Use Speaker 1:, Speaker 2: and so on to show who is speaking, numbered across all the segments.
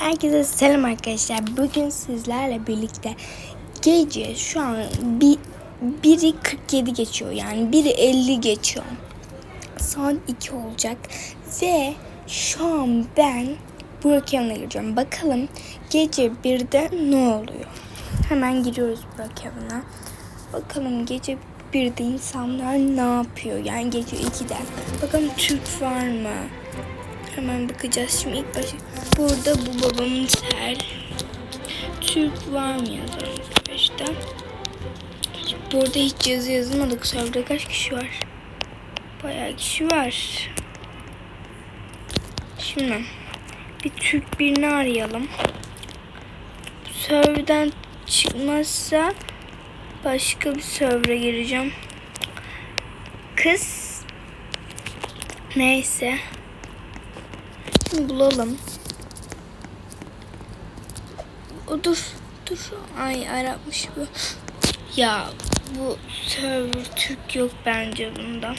Speaker 1: Herkese selam arkadaşlar. Bugün sizlerle birlikte gece şu an bir, biri 47 geçiyor. Yani biri 50 geçiyor. Saat 2 olacak. Ve şu an ben Burak yanına gireceğim. Bakalım gece 1'de ne oluyor? Hemen giriyoruz Burak yanına. Bakalım gece 1'de insanlar ne yapıyor? Yani gece 2'de. Bakalım Türk var mı? Hemen bakacağız. Şimdi ilk başta burada bu babamın ser. Türk var mı yazalım ilk başta. Burada hiç yazı yazılmadı. Serverda kaç kişi var? Bayağı kişi var. Şimdi bir Türk birini arayalım. Serverden çıkmazsa başka bir server'a gireceğim. Kız Neyse. Bulalım. O dur. Dur. Ay Arapmış bu. Ya bu server Türk yok bence bunda.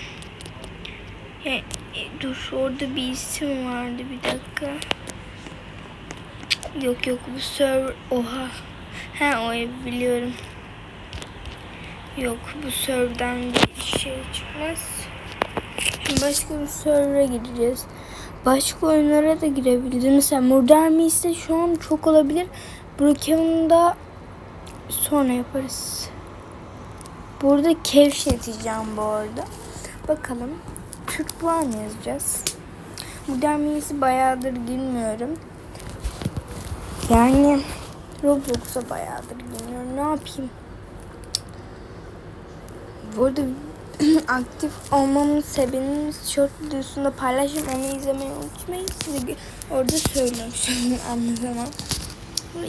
Speaker 1: Ya, e, dur orada bir isim vardı bir dakika. Yok yok bu server oha. Ha o biliyorum. Yok bu serverden bir şey çıkmaz. Şimdi başka bir server'a gideceğiz. Başka oyunlara da girebiliriz. Mesela Modern ise şu an çok olabilir. Brookhaven'da sonra yaparız. Burada keşfedeceğim bu arada. Bakalım. Türk var yazacağız? Modern ise bayağıdır girmiyorum. Yani Roblox'a bayağıdır girmiyorum. Ne yapayım? Bu aktif olmamın sebebini short videosunda paylaşım onu izlemeyi unutmayın. Size orada söylüyorum anlatamam.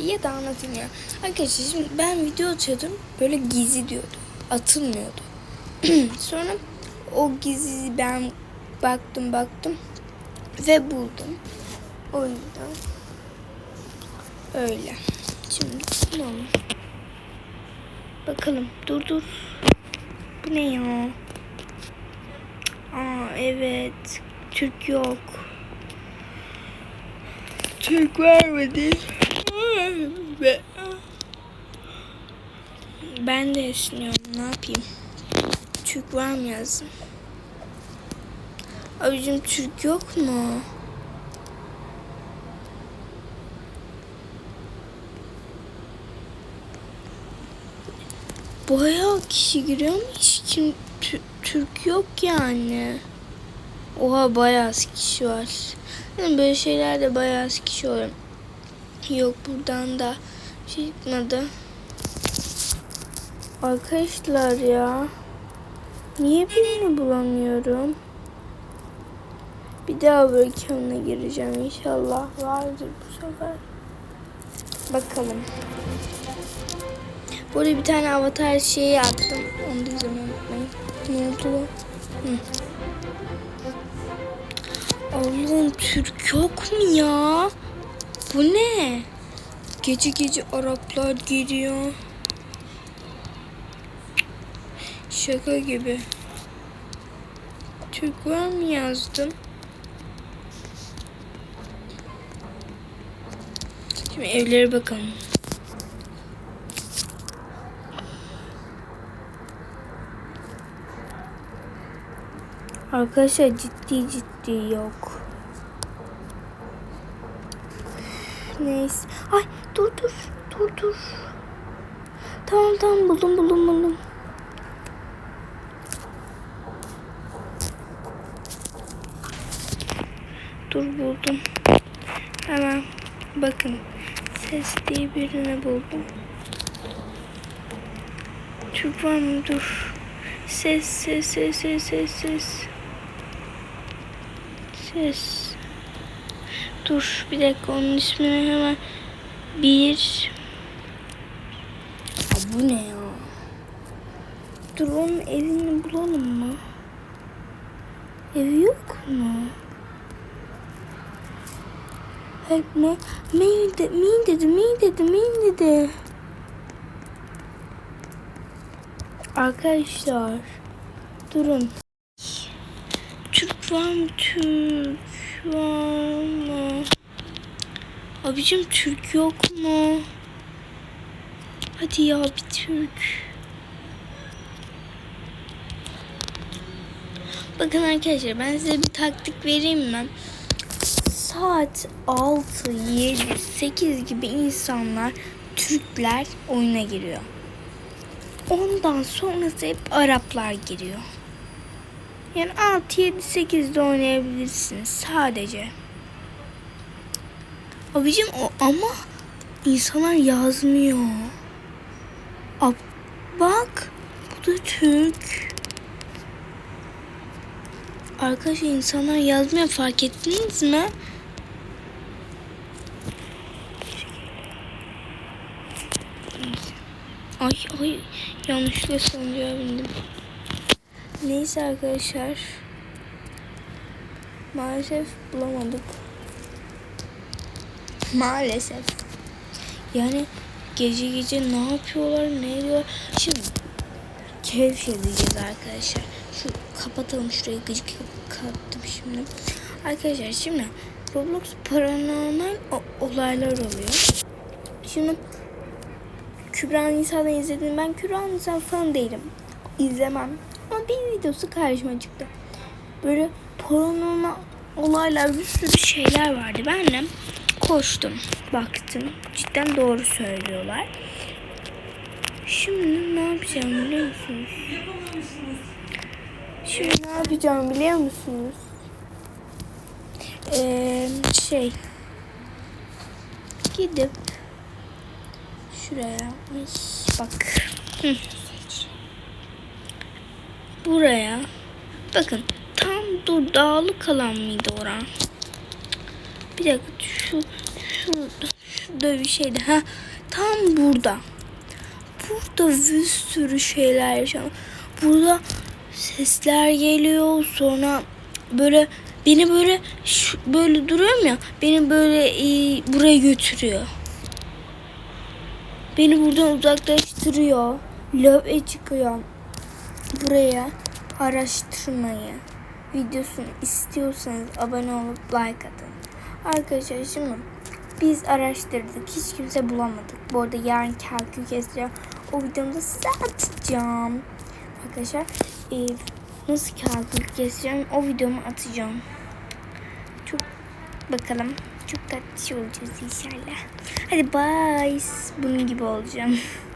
Speaker 1: Ya da anlatayım ya. Arkadaşlar şimdi ben video atıyordum. Böyle gizli diyordu. Atılmıyordu. Sonra o gizli ben baktım baktım ve buldum. O yüzden öyle. Şimdi ne olur? Bakalım. Dur dur. Bu ne ya? Aa evet. Türk yok. Türk vermedi. Ben de esniyorum. Ne yapayım? Türk var mı yazdım? Abicim Türk yok mu? Bayağı kişi giriyor ama hiç kim Tü- Türk yok yani. Oha bayağı az kişi var. Yani böyle şeylerde bayağı az kişi var. Yok buradan da şey çıkmadı. Arkadaşlar ya. Niye birini bulamıyorum? Bir daha böyle kanına gireceğim inşallah. Vardır bu sefer. Bakalım. Burada bir tane avatar şeyi attım. Onu da unutmayın. Ne oldu? Hı. Allah'ım Türk yok mu ya? Bu ne? Gece gece Araplar geliyor. Şaka gibi. Türk var mı yazdım? Şimdi evlere bakalım. Arkadaşlar ciddi ciddi yok. Neyse. Ay dur dur dur dur. Tamam tamam buldum buldum buldum. Dur buldum. Hemen bakın. Ses diye birini buldum. Mı? Dur. Ses ses ses ses ses ses. Ses. Dur bir dakika onun ismini hemen bir. Aa, bu ne ya? Dur onun evini bulalım mı? Evi yok mu? Help me. Me dedi, me dedi, me dedi, me dedi. Arkadaşlar durun. Türk var mı? Türk var mı? Abicim Türk yok mu? Hadi ya bir Türk. Bakın arkadaşlar ben size bir taktik vereyim mi? Saat 6, 7, 8 gibi insanlar Türkler oyuna giriyor. Ondan sonrası hep Araplar giriyor. Yani 6, 7, 8'de oynayabilirsiniz sadece. Abicim o ama insanlar yazmıyor. Ab, bak bu da Türk. Arkadaşlar insanlar yazmıyor fark ettiniz mi? Ay ay yanlışlıkla sonuncuya bindim. Neyse arkadaşlar. Maalesef bulamadık. Maalesef. Yani gece gece ne yapıyorlar ne ediyorlar. Şimdi keşfedeceğiz arkadaşlar. Şu kapatalım şurayı gıcık kapattım şimdi. Arkadaşlar şimdi Roblox paranormal olaylar oluyor. Şimdi Kübra Nisa'dan izledim. Ben Kübra Nisa falan değilim. İzlemem. Ama bir videosu karşıma çıktı. Böyle paranormal olaylar bir sürü şeyler vardı. Ben de koştum. Baktım. Cidden doğru söylüyorlar. Şimdi ne yapacağım biliyor musunuz? Şimdi ne yapacağım biliyor musunuz? Ee, şey gidip şuraya Ay, bak. Buraya bakın tam dur dağlık alan mıydı ora? Bir dakika şu şurada şurada bir şeydi ha tam burada burada bir sürü şeyler yaşanıyor. Burada sesler geliyor sonra böyle beni böyle şu, böyle duruyorum ya beni böyle e, buraya götürüyor. Beni buradan uzaklaştırıyor. Löve çıkıyor. Buraya araştırmayı videosunu istiyorsanız abone olup like atın. Arkadaşlar şimdi biz araştırdık. Hiç kimse bulamadık. Bu arada yarın kalkül keseceğim. O videomu da size atacağım. Arkadaşlar e, nasıl kalkül keseceğim o videomu atacağım. Çok bakalım. Çok tatlı olacağız inşallah. Hadi bye. Bunun gibi olacağım.